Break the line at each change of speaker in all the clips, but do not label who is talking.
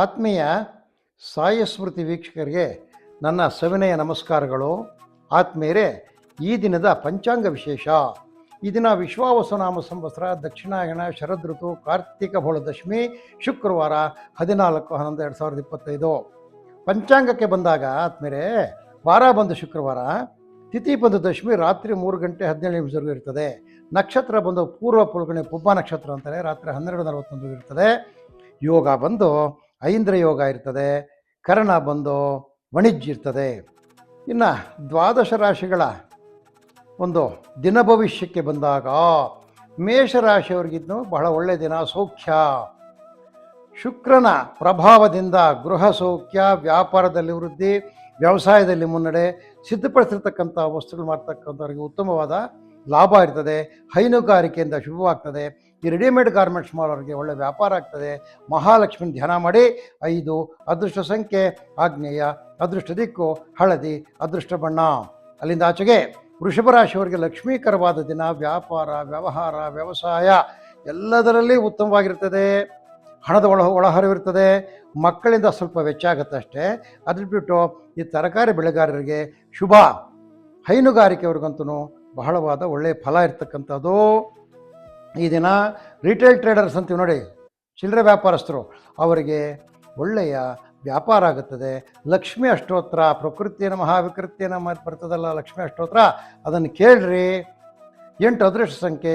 ಆತ್ಮೀಯ ಸಾಯ ಸ್ಮೃತಿ ವೀಕ್ಷಕರಿಗೆ ನನ್ನ ಸವಿನಯ ನಮಸ್ಕಾರಗಳು. ಆತ್ಮೀಯರೇ, ಈ ದಿನದ ಪಂಚಾಂಗ ವಿಶೇಷ. ಈ ದಿನ ವಿಶ್ವಾವಸನಾಮ ಸಂವತ್ಸರ, ದಕ್ಷಿಣಾಯಣ, ಶರದ್ ಋತು, ಕಾರ್ತಿಕ ಭೋಳದಶಮಿ ಶುಕ್ರವಾರ ಹದಿನಾಲ್ಕು, ಹನ್ನೊಂದು, ಎರಡು ಸಾವಿರದ ಇಪ್ಪತ್ತೈದು. ಪಂಚಾಂಗಕ್ಕೆ ಬಂದಾಗ ಆತ್ಮೀಯರೇ, ವಾರ ಬಂದು ಶುಕ್ರವಾರ, ತಿಥಿ ಬಂದು ದಶಮಿ, ರಾತ್ರಿ ಮೂರು ಗಂಟೆ ಹದಿನೇಳು ನಿಮಿಷವರೆಗೂ ಇರ್ತದೆ. ನಕ್ಷತ್ರ ಬಂದು ಪೂರ್ವ ಪುಲ್ಗಣಿ ಪುಬ್ಬ ನಕ್ಷತ್ರ ಅಂತಾರೆ, ರಾತ್ರಿ ಹನ್ನೆರಡು ನಲವತ್ತೊಂದು ಇರ್ತದೆ. ಯೋಗ ಬಂದು ಐಂದ್ರ ಯೋಗ ಇರ್ತದೆ, ಕರ್ಣ ಬಂದು ವಾಣಿಜ್ಯ ಇರ್ತದೆ. ಇನ್ನು ದ್ವಾದಶ ರಾಶಿಗಳ ಒಂದು ದಿನ ಭವಿಷ್ಯಕ್ಕೆ ಬಂದಾಗ ಮೇಷರಾಶಿಯವ್ರಿಗಿದ್ದು ಬಹಳ ಒಳ್ಳೆಯ ದಿನ ಸೌಖ್ಯ. ಶುಕ್ರನ ಪ್ರಭಾವದಿಂದ ಗೃಹ ಸೌಖ್ಯ, ವ್ಯಾಪಾರದಲ್ಲಿ ವೃದ್ಧಿ, ವ್ಯವಸಾಯದಲ್ಲಿ ಮುನ್ನಡೆ, ಸಿದ್ಧಪಡಿಸಿರ್ತಕ್ಕಂಥ ವಸ್ತುಗಳು ಮಾಡ್ತಕ್ಕಂಥವ್ರಿಗೆ ಉತ್ತಮವಾದ ಲಾಭ ಇರ್ತದೆ, ಹೈನುಗಾರಿಕೆಯಿಂದ ಶುಭವಾಗ್ತದೆ, ಈ ರೆಡಿಮೇಡ್ ಗಾರ್ಮೆಂಟ್ಸ್ ಮಾಡೋರಿಗೆ ಒಳ್ಳೆ ವ್ಯಾಪಾರ ಆಗ್ತದೆ. ಮಹಾಲಕ್ಷ್ಮಿ ಧ್ಯಾನ ಮಾಡಿ, ಐದು, ಅದೃಷ್ಟ ಸಂಖ್ಯೆ ಆಗ್ನೇಯ ಅದೃಷ್ಟ ದಿಕ್ಕು, ಹಳದಿ, ಅದೃಷ್ಟ ಬಣ್ಣ. ಅಲ್ಲಿಂದ ಆಚೆಗೆ ವೃಷಭ ರಾಶಿಯವರಿಗೆ ಲಕ್ಷ್ಮೀಕರವಾದ ದಿನ, ವ್ಯಾಪಾರ, ವ್ಯವಹಾರ, ವ್ಯವಸಾಯ, ಎಲ್ಲದರಲ್ಲಿ ಉತ್ತಮವಾಗಿರ್ತದೆ. ಹಣದ ಒಳ, ಒಳಹರಿವಿರ್ತದೆ. ಮಕ್ಕಳಿಂದ ಸ್ವಲ್ಪ ವೆಚ್ಚ ಆಗುತ್ತೆ ಅಷ್ಟೇ. ಅದ್ರ ಬಿಟ್ಟು ಈ ತರಕಾರಿ ಬೆಳೆಗಾರರಿಗೆ ಶುಭ. ಹೈನುಗಾರಿಕೆಯವ್ರಿಗಂತೂ ಬಹಳವಾದ ಒಳ್ಳೆಯ ಫಲ ಇರ್ತಕ್ಕಂಥದ್ದು. ಈ ದಿನ ರಿಟೇಲ್ ಟ್ರೇಡರ್ಸ್ ಅಂತೀವಿ ನೋಡಿ, ಚಿಲ್ಲರೆ ವ್ಯಾಪಾರಸ್ಥರು, ಅವರಿಗೆ ಒಳ್ಳೆಯ ವ್ಯಾಪಾರ ಆಗುತ್ತದೆ. ಲಕ್ಷ್ಮಿ ಅಷ್ಟೋತ್ರ ಪ್ರಕೃತಿಯ ಮಹಾವಿಕೃತಿಯನ್ನು ಬರ್ತದಲ್ಲ, ಲಕ್ಷ್ಮಿ ಅಷ್ಟೋತ್ರ, ಅದನ್ನು ಕೇಳ್ರಿ. ಎಂಟು ಅದೃಷ್ಟ ಸಂಖ್ಯೆ,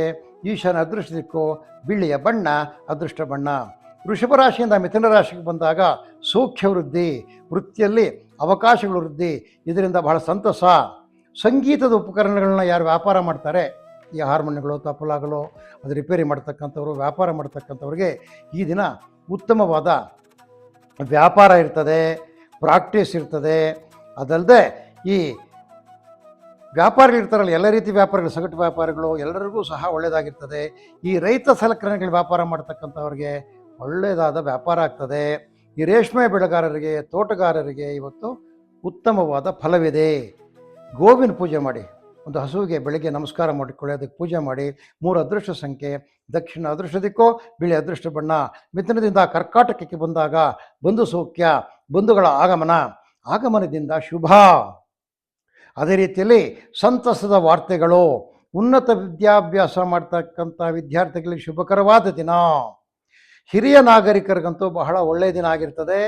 ಈಶಾನ್ಯ ಅದೃಷ್ಟ ದಿಕ್ಕು, ಬಿಳಿಯ ಬಣ್ಣ, ಅದೃಷ್ಟ ಬಣ್ಣ. ವೃಷಭ ರಾಶಿಯಿಂದ ಮಿಥುನ ರಾಶಿಗೆ ಬಂದಾಗ ಸೌಖ್ಯ ವೃದ್ಧಿ, ವೃತ್ತಿಯಲ್ಲಿ ಅವಕಾಶಗಳು ವೃದ್ಧಿ, ಇದರಿಂದ ಬಹಳ ಸಂತಸ ಸಂಗೀತದ ಉಪಕರಣಗಳನ್ನ ಯಾರು ವ್ಯಾಪಾರ ಮಾಡ್ತಾರೆ, ಈ ಹಾರ್ಮೋನಿಯಗಳು, ತಪಲಾಗಳು, ಅದು ರಿಪೇರಿ ಮಾಡ್ತಕ್ಕಂಥವ್ರು, ವ್ಯಾಪಾರ ಮಾಡ್ತಕ್ಕಂಥವ್ರಿಗೆ ಈ ದಿನ ಉತ್ತಮವಾದ ವ್ಯಾಪಾರ ಇರ್ತದೆ, ಪ್ರಾಕ್ಟೀಸ್ ಇರ್ತದೆ. ಅದಲ್ಲದೆ ಈ ವ್ಯಾಪಾರಿಗಳಿರ್ತಾರಲ್ಲ ಎಲ್ಲ ರೀತಿ ವ್ಯಾಪಾರಗಳು, ಸಗಟು ವ್ಯಾಪಾರಗಳು ಎಲ್ಲರಿಗೂ ಸಹ ಒಳ್ಳೆಯದಾಗಿರ್ತದೆ. ಈ ರೈತ ಸಲಕರಣೆಗಳ ವ್ಯಾಪಾರ ಮಾಡ್ತಕ್ಕಂಥವ್ರಿಗೆ ಒಳ್ಳೆಯದಾದ ವ್ಯಾಪಾರ ಆಗ್ತದೆ. ಈ ರೇಷ್ಮೆ ಬೆಳೆಗಾರರಿಗೆ, ತೋಟಗಾರರಿಗೆ ಇವತ್ತು ಉತ್ತಮವಾದ ಫಲವಿದೆ. ಗೋವಿನ ಪೂಜೆ ಮಾಡಿ, ಒಂದು ಹಸುವಿಗೆ ಬೆಳಗ್ಗೆ ನಮಸ್ಕಾರ ಮಾಡಿಕೊಳ್ಳಿ, ಅದಕ್ಕೆ ಪೂಜೆ ಮಾಡಿ, ಮೂರು ಅದೃಷ್ಟ ಸಂಖ್ಯೆ, ದಕ್ಷಿಣ ಅದೃಷ್ಟ ದಿಕ್ಕೋ, ಬಿಳಿ ಅದೃಷ್ಟ ಬಣ್ಣ. ಮಿಥುನದಿಂದ ಕರ್ಕಾಟಕಕ್ಕೆ ಬಂದಾಗ ಬಂಧು ಸೌಖ್ಯ, ಬಂಧುಗಳ ಆಗಮನ. ಆಗಮನದಿಂದ ಶುಭ. ಅದೇ ರೀತಿಯಲ್ಲಿ ಸಂತಸದ ವಾರ್ತೆಗಳು. ಉನ್ನತ ವಿದ್ಯಾಭ್ಯಾಸ ಮಾಡ್ತಕ್ಕಂಥ ವಿದ್ಯಾರ್ಥಿಗಳಿಗೆ ಶುಭಕರವಾದ ದಿನ. ಹಿರಿಯ ನಾಗರಿಕರಿಗಂತೂ ಬಹಳ ಒಳ್ಳೆಯ ದಿನ ಆಗಿರ್ತದೆ.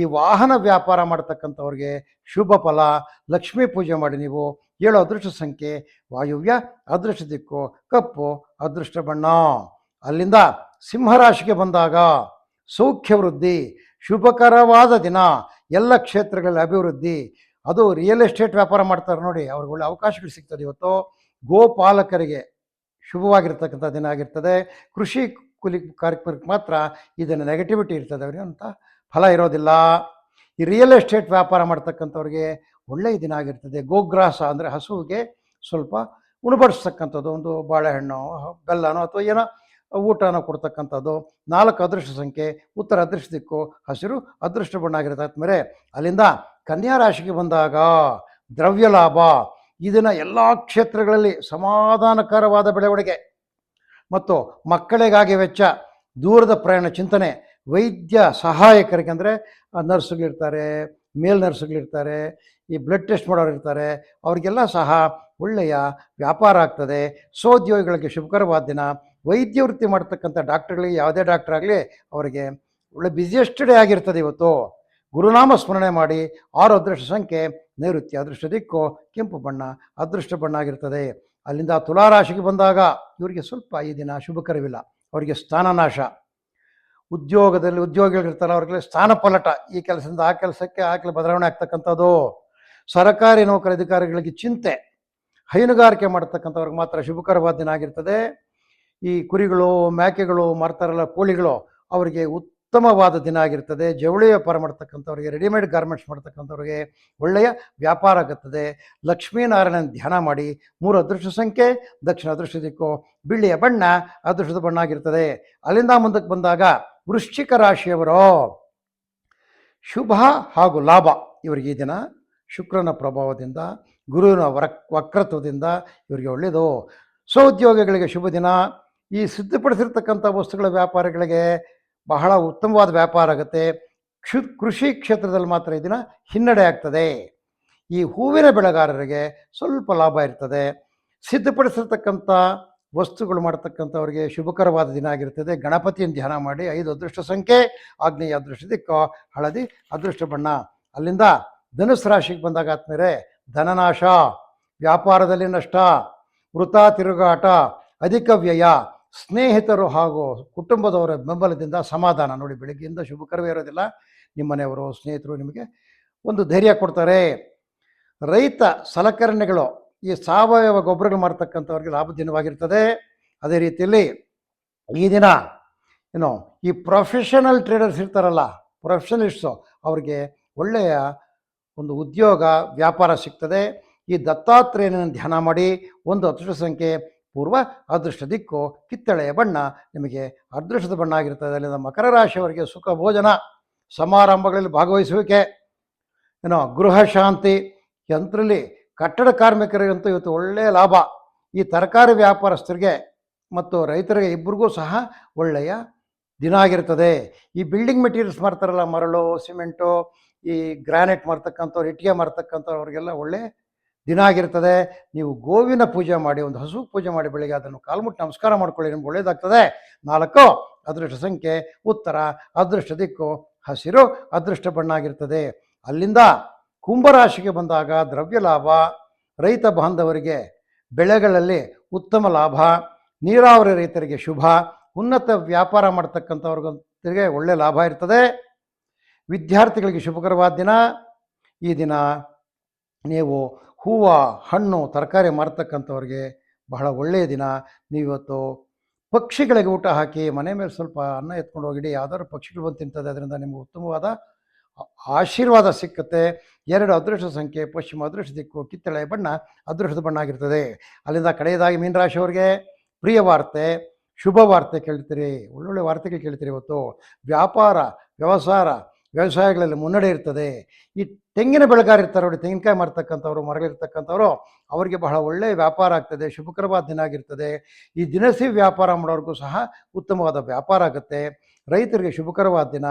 ಈ ವಾಹನ ವ್ಯಾಪಾರ ಮಾಡ್ತಕ್ಕಂಥವ್ರಿಗೆ ಶುಭ ಫಲ, ಲಕ್ಷ್ಮೀ ಪೂಜೆ ಮಾಡಿ ನೀವು ಏಳು ಅದೃಷ್ಟ ಸಂಖ್ಯೆ, ವಾಯುವ್ಯ, ಅದೃಷ್ಟ ದಿಕ್ಕು, ಕಪ್ಪು, ಅದೃಷ್ಟ ಬಣ್ಣ. ಅಲ್ಲಿಂದ ಸಿಂಹರಾಶಿಗೆ ಬಂದಾಗ ಸೌಖ್ಯ ವೃದ್ಧಿ, ಶುಭಕರವಾದ ದಿನ, ಎಲ್ಲ ಕ್ಷೇತ್ರಗಳಲ್ಲಿ ಅಭಿವೃದ್ಧಿ. ಅದು ರಿಯಲ್ ಎಸ್ಟೇಟ್ ವ್ಯಾಪಾರ ಮಾಡ್ತಾರೆ ನೋಡಿ, ಅವ್ರಿಗೆ ಒಳ್ಳೆ ಅವಕಾಶಗಳು ಸಿಗ್ತದೆ ಇವತ್ತು. ಗೋಪಾಲಕರಿಗೆ ಶುಭವಾಗಿರ್ತಕ್ಕಂಥ ದಿನ ಆಗಿರ್ತದೆ. ಕೃಷಿ ಕೂಲಿ ಕಾರ್ಯಕ್ರಮಕ್ಕೆ ಮಾತ್ರ ಇದನ್ನು ನೆಗೆಟಿವಿಟಿ ಇರ್ತದೆ ಅವರಿಗೆ ಅಂತ ಫಲ ಇರೋದಿಲ್ಲ. ಈ ರಿಯಲ್ ಎಸ್ಟೇಟ್ ವ್ಯಾಪಾರ ಮಾಡ್ತಕ್ಕಂಥವ್ರಿಗೆ ಒಳ್ಳೆಯ ದಿನ ಆಗಿರ್ತದೆ. ಗೋಗ್ರಾಸ ಅಂದರೆ ಹಸುವಿಗೆ ಸ್ವಲ್ಪ ಉಣಬಡಿಸ್ತಕ್ಕಂಥದ್ದು, ಒಂದು ಬಾಳೆಹಣ್ಣು, ಬೆಲ್ಲನೋ ಅಥವಾ ಏನೋ ಊಟನೋ ಕೊಡ್ತಕ್ಕಂಥದ್ದು. ನಾಲ್ಕು ಅದೃಷ್ಟ ಸಂಖ್ಯೆ, ಉತ್ತರ ಅದೃಷ್ಟ ದಿಕ್ಕು, ಹಸಿರು ಅದೃಷ್ಟ ಬಣ್ಣ ಆಗಿರುತ್ತೆ ಆದ್ಮೇಲೆ ಅಲ್ಲಿಂದ ಕನ್ಯಾ ರಾಶಿಗೆ ಬಂದಾಗ ದ್ರವ್ಯ ಲಾಭ. ಇದನ್ನು ಎಲ್ಲ ಕ್ಷೇತ್ರಗಳಲ್ಲಿ ಸಮಾಧಾನಕರವಾದ ಬೆಳವಣಿಗೆ. ಮತ್ತು ಮಕ್ಕಳಿಗಾಗಿ ವೆಚ್ಚ, ದೂರದ ಪ್ರಯಾಣ ಚಿಂತನೆ ವೈದ್ಯ ಸಹಾಯಕರಿಗೆ ಅಂದರೆ ನರ್ಸ್ಗಳಿರ್ತಾರೆ ಮೇಲ್ ನರ್ಸ್ಗಳಿರ್ತಾರೆ ಈ ಬ್ಲಡ್ ಟೆಸ್ಟ್ ಮಾಡೋರು ಇರ್ತಾರೆ, ಅವರಿಗೆಲ್ಲ ಸಹ ಒಳ್ಳೆಯ ವ್ಯಾಪಾರ ಆಗ್ತದೆ. ಸೋದ್ಯೋಗಿಗಳಿಗೆ ಶುಭಕರವಾದ ದಿನ. ವೈದ್ಯ ವೃತ್ತಿ ಮಾಡ್ತಕ್ಕಂಥ ಡಾಕ್ಟರ್ಗಳಿಗೆ, ಯಾವುದೇ ಡಾಕ್ಟರ್ ಆಗಲಿ ಅವರಿಗೆ ಒಳ್ಳೆ ಬ್ಯುಸಿಯೆಸ್ಟ್ ಡೇ ಆಗಿರ್ತದೆ ಇವತ್ತು. ಗುರುನಾಮ ಸ್ಮರಣೆ ಮಾಡಿ, ಆರು ಅದೃಷ್ಟ ಸಂಖ್ಯೆ, ನೈಋತ್ಯ ಅದೃಷ್ಟ ದಿಕ್ಕು, ಕೆಂಪು ಬಣ್ಣ ಅದೃಷ್ಟ ಬಣ್ಣ ಆಗಿರ್ತದೆ. ಅಲ್ಲಿಂದ ತುಲಾರಾಶಿಗೆ ಬಂದಾಗ ಇವರಿಗೆ ಸ್ವಲ್ಪ ಈ ದಿನ ಶುಭಕರವಿಲ್ಲ. ಅವರಿಗೆ ಸ್ಥಾನನಾಶ ಉದ್ಯೋಗದಲ್ಲಿ ಉದ್ಯೋಗಿಗಳಿರ್ತಾರೆ ಅವ್ರಿಗೆ ಸ್ಥಾನ ಪಲಟ. ಈ ಕೆಲಸದಿಂದ ಆ ಕೆಲಸಕ್ಕೆ ಆ ಬದಲಾವಣೆ ಆಗ್ತಕ್ಕಂಥದ್ದು. ಸರ್ಕಾರಿ ನೌಕರ ಅಧಿಕಾರಿಗಳಿಗೆ ಚಿಂತೆ. ಹೈನುಗಾರಿಕೆ ಮಾಡ್ತಕ್ಕಂಥವ್ರಿಗೆ ಮಾತ್ರ ಶುಭಕರವಾದ ದಿನ ಆಗಿರ್ತದೆ. ಈ ಕುರಿಗಳು ಮೇಕೆಗಳು ಮಾರ್ತಾರಲ್ಲ ಕೋಳಿಗಳು ಅವರಿಗೆ ಉತ್ತಮವಾದ ದಿನ ಆಗಿರ್ತದೆ. ಜವಳಿ ವ್ಯಾಪಾರ ಮಾಡ್ತಕ್ಕಂಥವ್ರಿಗೆ, ರೆಡಿಮೇಡ್ ಗಾರ್ಮೆಂಟ್ಸ್ ಮಾಡ್ತಕ್ಕಂಥವ್ರಿಗೆ ಒಳ್ಳೆಯ ವ್ಯಾಪಾರ ಆಗುತ್ತದೆ. ಲಕ್ಷ್ಮೀನಾರಾಯಣನ ಧ್ಯಾನ ಮಾಡಿ, ಮೂರು ಅದೃಷ್ಟ ಸಂಖ್ಯೆ, ದಕ್ಷಿಣ ಅದೃಷ್ಟ ದಿಕ್ಕು, ಬಿಳಿಯ ಬಣ್ಣ, ಅದೃಷ್ಟದ ಬಣ್ಣ ಆಗಿರ್ತದೆ. ಅಲ್ಲಿಂದ ಮುಂದಕ್ಕೆ ಬಂದಾಗ ವೃಶ್ಚಿಕ ರಾಶಿಯವರು, ಶುಭ ಹಾಗೂ ಲಾಭ ಇವರಿಗೆ ಈ ದಿನ ಶುಕ್ರನ ಪ್ರಭಾವದಿಂದ, ಗುರುವಿನ ವರ, ವಕ್ರತ್ವದಿಂದ ಇವರಿಗೆ ಒಳ್ಳೆಯದು. ಸ್ವಉದ್ಯೋಗಿಗಳಿಗೆ ಶುಭ ದಿನ. ಈ ಸಿದ್ಧಪಡಿಸಿರ್ತಕ್ಕಂಥ ವಸ್ತುಗಳ ವ್ಯಾಪಾರಿಗಳಿಗೆ ಬಹಳ ಉತ್ತಮವಾದ ವ್ಯಾಪಾರ ಆಗುತ್ತೆ. ಕ್ಷು, ಕೃಷಿ ಕ್ಷೇತ್ರದಲ್ಲಿ ಮಾತ್ರ ಈ ದಿನ ಹಿನ್ನಡೆ ಆಗ್ತದೆ. ಈ ಹೂವಿನ ಬೆಳೆಗಾರರಿಗೆ ಸ್ವಲ್ಪ ಲಾಭ ಇರ್ತದೆ. ಸಿದ್ಧಪಡಿಸಿರ್ತಕ್ಕಂಥ ವಸ್ತುಗಳು ಮಾಡ್ತಕ್ಕಂಥವ್ರಿಗೆ ಶುಭಕರವಾದ ದಿನ ಆಗಿರ್ತದೆ. ಗಣಪತಿಯನ್ನು ಧ್ಯಾನ ಮಾಡಿ, ಐದು ಅದೃಷ್ಟ ಸಂಖ್ಯೆ, ಆಗ್ನೇಯ ಅದೃಷ್ಟ ಹಳದಿ ಅದೃಷ್ಟ ಬಣ್ಣ. ಅಲ್ಲಿಂದ ಧನುಸ್ ರಾಶಿಗೆ ಬಂದಾಗ ಆದ್ಮೇಲೆ ಧನನಾಶ, ವ್ಯಾಪಾರದಲ್ಲಿ ನಷ್ಟ, ವೃತ ತಿರುಗಾಟ, ಅಧಿಕ ವ್ಯಯ, ಸ್ನೇಹಿತರು ಹಾಗೂ ಕುಟುಂಬದವರ ಬೆಂಬಲದಿಂದ ಸಮಾಧಾನ ನೋಡಿ ಬೆಳಗ್ಗೆಯಿಂದ ಶುಭಕರವೇ ಇರೋದಿಲ್ಲ. ನಿಮ್ಮನೆಯವರು ಸ್ನೇಹಿತರು ನಿಮಗೆ ಒಂದು ಧೈರ್ಯ ಕೊಡ್ತಾರೆ. ರೈತ ಸಲಕರಣೆಗಳು ಈ ಸಾವಯವ ಗೊಬ್ಬರಗಳು ಮಾಡ್ತಕ್ಕಂಥವ್ರಿಗೆ ಲಾಭದಿನವಾಗಿರ್ತದೆ ಅದೇ ರೀತಿಯಲ್ಲಿ ಈ ದಿನ ಏನು ಈ ಪ್ರೊಫೆಷನಲ್ ಟ್ರೇಡರ್ಸ್ ಇರ್ತಾರಲ್ಲ ಪ್ರೊಫೆಷನಲಿಸ್ಟು ಅವ್ರಿಗೆ ಒಳ್ಳೆಯ ಒಂದು ಉದ್ಯೋಗ, ವ್ಯಾಪಾರ ಸಿಗ್ತದೆ. ಈ ದತ್ತಾತ್ರೇಯನ ಧ್ಯಾನ ಮಾಡಿ, ಒಂದು ಅದೃಷ್ಟ ಸಂಖ್ಯೆ ಪೂರ್ವ ಅದೃಷ್ಟ ದಿಕ್ಕು, ಕಿತ್ತಳೆಯ ಬಣ್ಣ ನಿಮಗೆ ಅದೃಷ್ಟದ ಬಣ್ಣ ಆಗಿರ್ತದೆ. ಅಲ್ಲಿಂದ ಮಕರ ರಾಶಿಯವರಿಗೆ ಸುಖ ಭೋಜನ, ಸಮಾರಂಭಗಳಲ್ಲಿ ಭಾಗವಹಿಸುವಿಕೆ ಏನೋ ಗೃಹ ಶಾಂತಿ, ಯಂತ್ರದಲ್ಲಿ ಕಟ್ಟಡ ಕಾರ್ಮಿಕರಿಗಂತೂ ಇವತ್ತು ಒಳ್ಳೆಯ ಲಾಭ. ಈ ತರಕಾರಿ ವ್ಯಾಪಾರಸ್ಥರಿಗೆ ಮತ್ತು ರೈತರಿಗೆ ಇಬ್ಬರಿಗೂ ಸಹ ಒಳ್ಳೆಯ ದಿನ ಆಗಿರ್ತದೆ. ಈ ಬಿಲ್ಡಿಂಗ್ ಮೆಟೀರಿಯಲ್ಸ್ ಮಾಡ್ತಾರಲ್ಲ ಮರಳು ಸಿಮೆಂಟು ಈ ಗ್ರಾನೈಟ್ ಮಾಡ್ತಕ್ಕಂಥವ್ರು ಇಟ್ಟಿಗೆ ಮಾಡ್ತಕ್ಕಂಥವ್ರು ಅವ್ರಿಗೆಲ್ಲ ಒಳ್ಳೆ ದಿನ ಆಗಿರ್ತದೆ. ನೀವು ಗೋವಿನ ಪೂಜೆ ಮಾಡಿ, ಒಂದು ಹಸು ಪೂಜೆ ಮಾಡಿ ಬೆಳಿಗ್ಗೆ ಅದನ್ನು ಕಾಲ್ಮುಟ್ಟು ನಮಸ್ಕಾರ ಮಾಡ್ಕೊಳ್ಳಿ, ನಿಮ್ಗೆ ಒಳ್ಳೇದಾಗ್ತದೆ. ನಾಲ್ಕು, ಅದೃಷ್ಟ ಸಂಖ್ಯೆ, ಉತ್ತರ, ಅದೃಷ್ಟ ದಿಕ್ಕು, ಹಸಿರು, ಅದೃಷ್ಟ ಬಣ್ಣ ಆಗಿರ್ತದೆ. ಅಲ್ಲಿಂದ ಕುಂಭರಾಶಿಗೆ ಬಂದಾಗ ದ್ರವ್ಯ ಲಾಭ, ರೈತ ಬಾಂಧವರಿಗೆ ಬೆಳೆಗಳಲ್ಲಿ ಉತ್ತಮ ಲಾಭ, ನೀರಾವರಿ ರೈತರಿಗೆ ಶುಭ, ಉನ್ನತ ವ್ಯಾಪಾರ ಮಾಡ್ತಕ್ಕಂಥವ್ರಿಗೆ ಒಳ್ಳೆಯ ಲಾಭ ಇರ್ತದೆ. ವಿದ್ಯಾರ್ಥಿಗಳಿಗೆ ಶುಭಕರವಾದ ದಿನ. ಈ ದಿನ ನೀವು ಹೂವು, ಹಣ್ಣು, ತರಕಾರಿ ಮಾರ್ತಕ್ಕಂಥವ್ರಿಗೆ ಬಹಳ ಒಳ್ಳೆಯ ದಿನ. ನೀವಿವತ್ತು ಪಕ್ಷಿಗಳಿಗೆ ಊಟ ಹಾಕಿ ಮನೆ ಮೇಲೆ ಸ್ವಲ್ಪ ಅನ್ನ ಎತ್ಕೊಂಡು ಹೋಗಿಡಿ. ಯಾವ್ದಾದ್ರು ಪಕ್ಷಿಗಳು ಬಂದು ತಿಂತದೆ, ಅದರಿಂದ ನಿಮಗೆ ಉತ್ತಮವಾದ ಆಶೀರ್ವಾದ ಸಿಕ್ಕುತ್ತೆ. ಎರಡು ಅದೃಷ್ಟ ಸಂಖ್ಯೆ, ಪಶ್ಚಿಮ ಅದೃಷ್ಟ ದಿಕ್ಕು, ಕಿತ್ತಳೆ ಬಣ್ಣ ಅದೃಷ್ಟದ ಬಣ್ಣ ಆಗಿರ್ತದೆ. ಅಲ್ಲಿಂದ ಕಡೆಯದಾಗಿ ಮೀನರಾಶಿಯವ್ರಿಗೆ ಪ್ರಿಯ ವಾರ್ತೆ, ಶುಭ ವಾರ್ತೆ ಕೇಳ್ತೀರಿ. ಒಳ್ಳೊಳ್ಳೆ ವಾರ್ತೆಗಳು ಕೇಳ್ತೀರಿ ಇವತ್ತು. ವ್ಯಾಪಾರ ವ್ಯವಸಾಯ ವ್ಯವಸಾಯಗಳಲ್ಲಿ ಮುನ್ನಡೆ ಇರ್ತದೆ. ಈ ತೆಂಗಿನ ಬೆಳೆಗಾರ ಇರ್ತಾರೆ ನೋಡಿ, ತೆಂಗಿನಕಾಯಿ ಮಾರ್ತಕ್ಕಂಥವ್ರು ಮರಗಳಿರ್ತಕ್ಕಂಥವ್ರು ಅವರಿಗೆ ಬಹಳ ಒಳ್ಳೆಯ ವ್ಯಾಪಾರ ಆಗ್ತದೆ, ಶುಭಕರವಾದ ದಿನ ಆಗಿರ್ತದೆ. ಈ ದಿನಸಿ ವ್ಯಾಪಾರ ಮಾಡೋರಿಗೂ ಸಹ ಉತ್ತಮವಾದ ವ್ಯಾಪಾರ ಆಗುತ್ತೆ. ರೈತರಿಗೆ ಶುಭಕರವಾದ ದಿನ.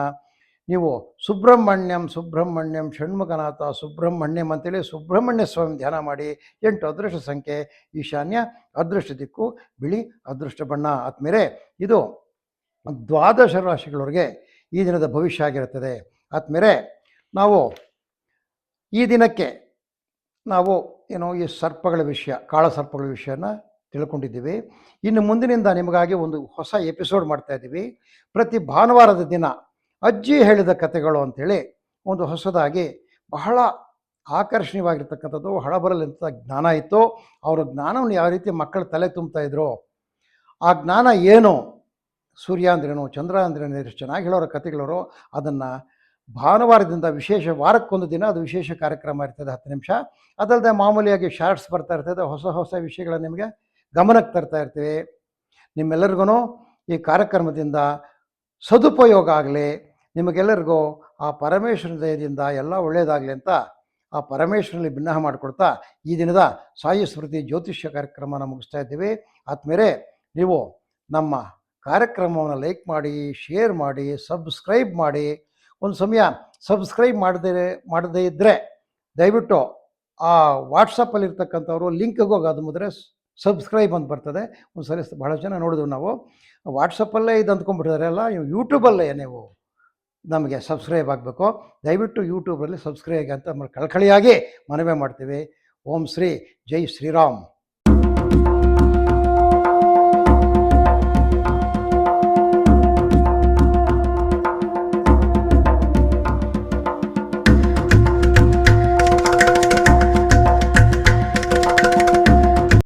ನೀವು ಸುಬ್ರಹ್ಮಣ್ಯಂ ಸುಬ್ರಹ್ಮಣ್ಯಂ, ಷಣ್ಮುಖನಾಥ, ಸುಬ್ರಹ್ಮಣ್ಯಂ ಅಂತೇಳಿ ಸುಬ್ರಹ್ಮಣ್ಯ ಸ್ವಾಮಿ ಧ್ಯಾನ ಮಾಡಿ, ಎಂಟು ಅದೃಷ್ಟ ಸಂಖ್ಯೆ, ಈಶಾನ್ಯ ಅದೃಷ್ಟ ದಿಕ್ಕು, ಬಿಳಿ ಅದೃಷ್ಟ ಬಣ್ಣ ಆದ್ಮೇಲೆ ಇದು ದ್ವಾದಶ ರಾಶಿಗಳವರೆಗೆ ಈ ದಿನದ ಭವಿಷ್ಯ ಆಗಿರುತ್ತದೆ. ಆತ್ಮೇಲೆ ನಾವು ಈ ದಿನಕ್ಕೆ ನಾವು ಏನೋ ಈ ಸರ್ಪಗಳ ವಿಷಯ, ಕಾಳ ಸರ್ಪಗಳ ವಿಷಯನ ತಿಳ್ಕೊಂಡಿದ್ದೀವಿ. ಇನ್ನು ಮುಂದಿನಿಂದ ನಿಮಗಾಗಿ ಒಂದು ಹೊಸ ಎಪಿಸೋಡ್ ಮಾಡ್ತಾ ಇದ್ದೀವಿ. ಪ್ರತಿ ಭಾನುವಾರದ ದಿನ ಅಜ್ಜಿ ಹೇಳಿದ ಕಥೆಗಳು ಅಂಥೇಳಿ ಒಂದು ಹೊಸದಾಗಿ ಬಹಳ ಆಕರ್ಷಣೀಯವಾಗಿರ್ತಕ್ಕಂಥದ್ದು ಹಳಬರಲಿಂತ ಜ್ಞಾನ ಇತ್ತು. ಅವರ ಜ್ಞಾನವನ್ನು ಯಾವ ರೀತಿ ಮಕ್ಕಳ ತಲೆ ತುಂಬ್ತಾ ಇದ್ರು, ಆ ಜ್ಞಾನ ಏನು? ಸೂರ್ಯ ಅಂದ್ರೇನು, ಚಂದ್ರ ಅಂದ್ರೇನು ಎಷ್ಟು ಚೆನ್ನಾಗಿ ಹೇಳೋರ ಕಥೆಗಳವರು. ಅದನ್ನು ಭಾನುವಾರದಿಂದ ವಿಶೇಷ ವಾರಕ್ಕೊಂದು ದಿನ ಅದು ವಿಶೇಷ ಕಾರ್ಯಕ್ರಮ ಇರ್ತದೆ, ಹತ್ತು ನಿಮಿಷ. ಅದಲ್ಲದೆ ಮಾಮೂಲಿಯಾಗಿ ಶಾರ್ಟ್ಸ್ ಬರ್ತಾ ಇರ್ತದೆ, ಹೊಸ ಹೊಸ ವಿಷಯಗಳನ್ನ ನಿಮಗೆ ಗಮನಕ್ಕೆ ತರ್ತಾ ಇರ್ತೀವಿ. ನಿಮ್ಮೆಲ್ಲರಿಗೂ ಈ ಕಾರ್ಯಕ್ರಮದಿಂದ ಸದುಪಯೋಗ ಆಗಲಿ, ನಿಮಗೆಲ್ಲರಿಗೂ ಆ ಪರಮೇಶ್ವರನ ದಯದಿಂದ ಎಲ್ಲ ಒಳ್ಳೆಯದಾಗಲಿ ಅಂತ ಆ ಪರಮೇಶ್ವರನಲ್ಲಿ ಭಿನ್ನಹ ಮಾಡಿಕೊಡ್ತಾ ಈ ದಿನದ ಸಾಯಿ ಸ್ಮೃತಿ ಜ್ಯೋತಿಷ್ಯ ಕಾರ್ಯಕ್ರಮನ ಮುಗಿಸ್ತಾ ಇದ್ದೀವಿ. ಆದ್ಮೇಲೆ ನೀವು ನಮ್ಮ ಕಾರ್ಯಕ್ರಮವನ್ನು ಲೈಕ್ ಮಾಡಿ, ಶೇರ್ ಮಾಡಿ, ಸಬ್ಸ್ಕ್ರೈಬ್ ಮಾಡಿ. ಒಂದು ಸಮಯ ಸಬ್ಸ್ಕ್ರೈಬ್ ಮಾಡದೇ ಮಾಡದೇ ಇದ್ದರೆ ದಯವಿಟ್ಟು ಆ ವಾಟ್ಸಪ್ಪಲ್ಲಿರ್ತಕ್ಕಂಥವ್ರು ಲಿಂಕ್ಗೆ ಹೋಗಿ ಅದು ಮುದ್ರೆ ಸಬ್ಸ್ಕ್ರೈಬ್ ಅಂತ ಬರ್ತದೆ. ಒಂದು ಸರಿ ಬಹಳ ಜನ ನೋಡಿದ್ವಿ ನಾವು. ವಾಟ್ಸಪ್ಪಲ್ಲೇ ಇದು ಅಂದ್ಕೊಂಡ್ಬಿಟ್ಟಿದ್ದಾರೆ ಅಲ್ಲ ಯೂಟ್ಯೂಬಲ್ಲೇ ನೀವು ನಮಗೆ ಸಬ್ಸ್ಕ್ರೈಬ್ ಆಗಬೇಕು. ದಯವಿಟ್ಟು ಯೂಟ್ಯೂಬಲ್ಲಿ ಸಬ್ಸ್ಕ್ರೈಬ್ ಅಂತ ಕಳಕಳಿಯಾಗಿ ಮನವಿ ಮಾಡ್ತೀವಿ. ಓಂ ಶ್ರೀ, ಜೈ ಶ್ರೀರಾಮ್.